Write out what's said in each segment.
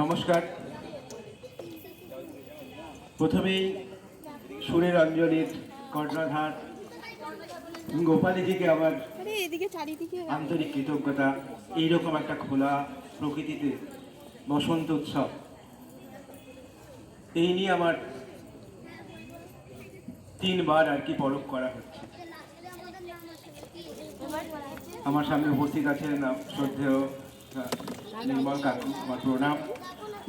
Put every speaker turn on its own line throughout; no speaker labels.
নমস্কার। প্রথমেই সুরের অঞ্জলির কর্ণধার গোপালীজিকে আমার আন্তরিক কৃতজ্ঞতা। এইরকম একটা খোলা প্রকৃতিতে বসন্ত উৎসব। এই নিয়ে আমার তিনবার আর কি পরব করা হচ্ছে। আমার সামনে উপস্থিত আছেন শ্রদ্ধেয় নির্মল কাকু, আমার প্রণাম।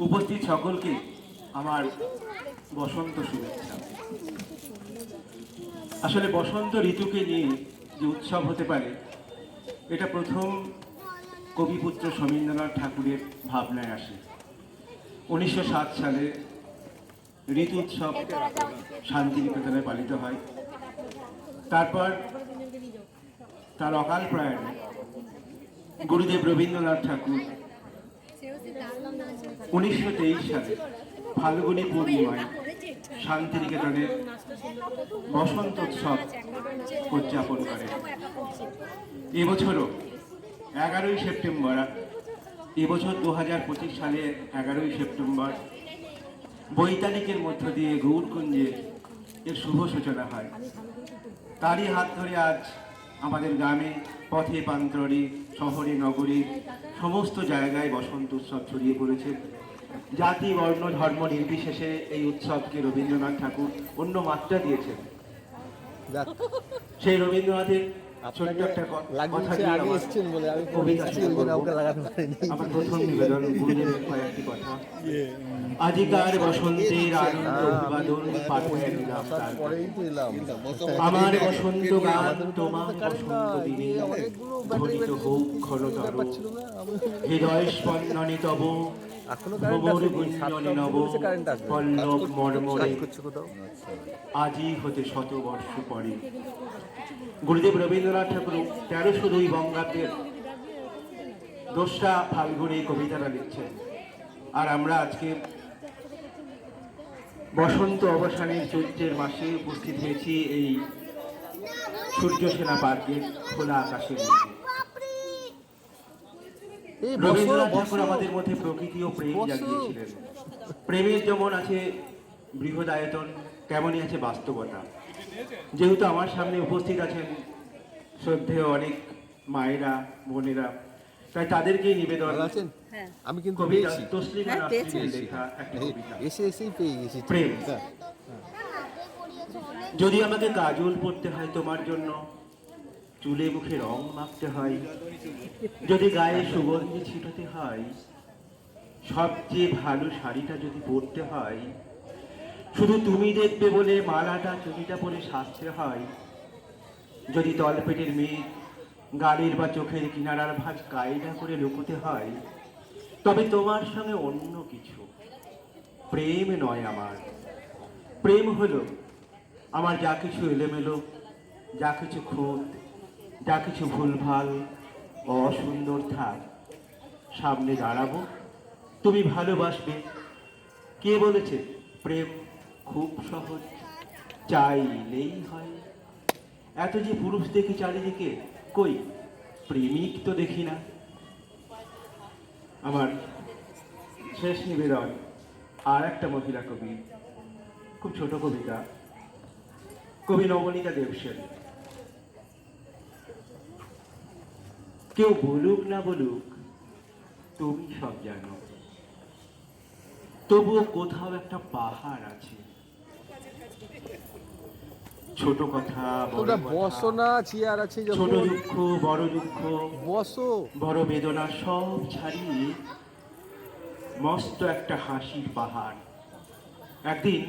উপস্থিত সকলকে আমার বসন্ত শুভেচ্ছা। আসলে বসন্ত ঋতুকে নিয়ে যে উৎসব হতে পারে, এটা প্রথম কবিপুত্র সমীন্দ্রনাথ ঠাকুরের ভাবনায় আসে। উনিশশো সাত সালে ঋতু উৎসব শান্তিনিকেতনে পালিত হয়। তারপর তার অকাল প্রয়াণে গুরুদেব রবীন্দ্রনাথ ঠাকুর। উনিশশো তেইশ সালে ফাল্গুনি পূর্ণিমায় শান্তিনিকেতনের বসন্ত উৎসব উদযাপন করে এবছরও এগারোই সেপ্টেম্বর, এবছর দু হাজার পঁচিশ সালে এগারোই সেপ্টেম্বর, বৈতালিকের মধ্য দিয়ে গৌরকুঞ্জে এর শুভ সূচনা হয়। তারই হাত ধরে আজ আমাদের গ্রামে পথে প্রান্তরে শহরে নগরে সমস্ত জায়গায় বসন্ত উৎসব ছড়িয়ে পড়েছে। জাতি বর্ণ ধর্ম নির্বিশেষে এই উৎসবকে রবীন্দ্রনাথ ঠাকুর অন্য মাত্রা দিয়েছেন। সেই রবীন্দ্রনাথের ছোট্ট একটা কথা
আগে
আমার
এসছেন বলে আমি পরে
কবিতা
এসেছি
শুরু
ওই জন্য
করব।
ওকে লাগাতে পারিনি।
আমার প্রথম নিবেদন গুরুদেবের কয়েকটি কথা। আজিকার বসন্তের আনন্দ অভিবাদন পাঠিয়ে নিলাম
পরেই তো এলাম
আমার বসন্ত গান তোমার বসন্ত দিনে ধ্বনিত হোক হৃদয় স্পন্দনে তব
এখনও কারেন্ট
ভ্রমর
আসেনি।
গুঞ্জনে
সাতটা
নব।
অবধি কারেন্ট আসবে।
পল্লব
কাজ করছে কোথাও
আজই হতে পরে। গুরুদেব রবীন্দ্রনাথ ঠাকুর তেরোশো দুই বঙ্গাব্দের দোসরা ফাল্গুনে কবিতাটা লিখছেন। আর আমরা আজকে বসন্ত অবসানের চৈত্রের মাসে উপস্থিত হয়েছি এই সূর্য সেনা পার্কের খোলা আকাশের
বসো
রবীন্দ্রনাথ ঠাকুর আমাদের মধ্যে প্রকৃতি ও প্রেম জাগিয়েছিলেন। প্রেমের যেমন আছে বৃহদায়তন তেমনই আছে বাস্তবতা। যেহেতু আমার সামনে উপস্থিত আছেন শ্রদ্ধেয় অনেক মায়েরা বোনেরা তাই তাদেরকেই নিবেদন।
আছেন?
হ্যাঁ।
আমি কিন্তু পেয়েছি।
তসলিমা
হ্যাঁ,
নাসরিনের লেখা একটা কবিতা।
এসে এসেই পেয়ে গেছি।
প্রেম।
হ্যাঁ।
যদি আমাকে কাজল পড়তে হয় তোমার জন্য চুলে মুখে রং মাখতে হয়। যদি গায়ে সুগন্ধি ছিটাতে হয়, সবচেয়ে ভালো শাড়িটা যদি পরতে হয়, শুধু তুমি দেখবে বলে মালাটা চুড়িটা পরে সাজতে হয়। যদি তলপেটের মেয়ে গাড়ির বা চোখের কিনারার ভাঁজ কায়দা করে লুকোতে হয়, তবে তোমার সঙ্গে অন্য কিছু। প্রেম নয় আমার। প্রেম হলো আমার যা কিছু এলোমেলো, যা কিছু খুঁত যা কিছু ভুলভাল অসুন্দর থাক, সামনে দাঁড়াবো। তুমি ভালোবাসবে। কে বলেছে, প্রেম খুব সহজ, চাইলেই হয়। এত যে পুরুষ দেখি চারিদিকে, কই? প্রেমিক তো দেখি না। আমার শেষ নিবেদন, আর একটা মহিলা কবি, খুব ছোট কবিতা। কবি নবনীতা দেবসেন কেউ বলুক না বলুক তুমি সব জানো। তবুও কোথাও একটা পাহাড় আছে। ছোট কথা
তোমরা বসো না চেয়ার আছে
ছোট দুঃখ বড় দুঃখ।
বসো।
বড় বেদনা সব ছাড়িয়ে মস্ত একটা হাসির পাহাড়। একদিন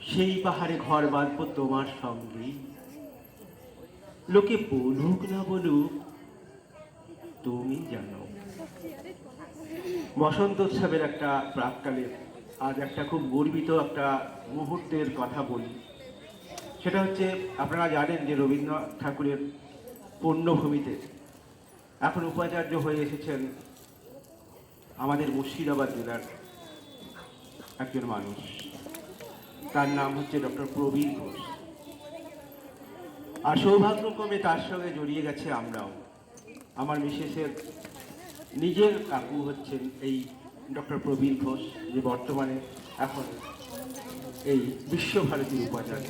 সেই পাহাড়ে ঘর বাঁধব তোমার সঙ্গে। লোকে বলুক না বলুক তুমি জানো। বসন্ত উৎসবের একটা প্রাককালে আজ একটা খুব গর্বিত একটা মুহূর্তের কথা বলি। সেটা হচ্ছে, আপনারা জানেন যে রবীন্দ্রনাথ ঠাকুরের পণ্যভূমিতে এখন উপাচার্য হয়ে এসেছেন আমাদের মুর্শিদাবাদ জেলার একজন মানুষ। তার নাম হচ্ছে ডক্টর প্রবীণ ঘোষ। আর সৌভাগ্যক্রমে তার সঙ্গে জড়িয়ে গেছে আমরাও। আমার মিসেসের নিজের কাকু হচ্ছেন এই ডক্টর প্রবীণ ঘোষ, যে বর্তমানে এখন এই বিশ্বভারতীর উপাচার্য।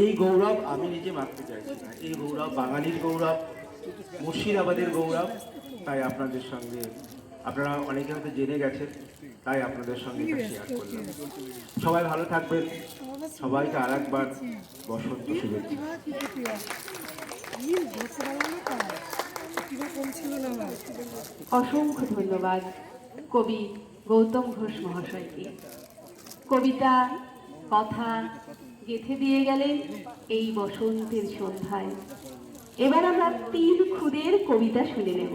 এই গৌরব আমি নিজে মাপতে চাইছি না। এই গৌরব বাঙালির গৌরব, মুর্শিদাবাদের গৌরব, তাই আপনাদের সঙ্গে আপনারা অনেকে হয়তো জেনে গেছেন, তাই আপনাদের সঙ্গে এটা শেয়ার করলাম। সবাই ভালো থাকবেন। সবাইকে আর একবার বসন্ত শুভেচ্ছা।
অসংখ্য ধন্যবাদ, কবি গৌতম ঘোষ মহাশয়কে। কবিতা, কথা গেথে দিয়ে গেলেন এই বসন্তের সন্ধ্যায়। এবার আমরা তিন খুদের কবিতা শুনে নেব।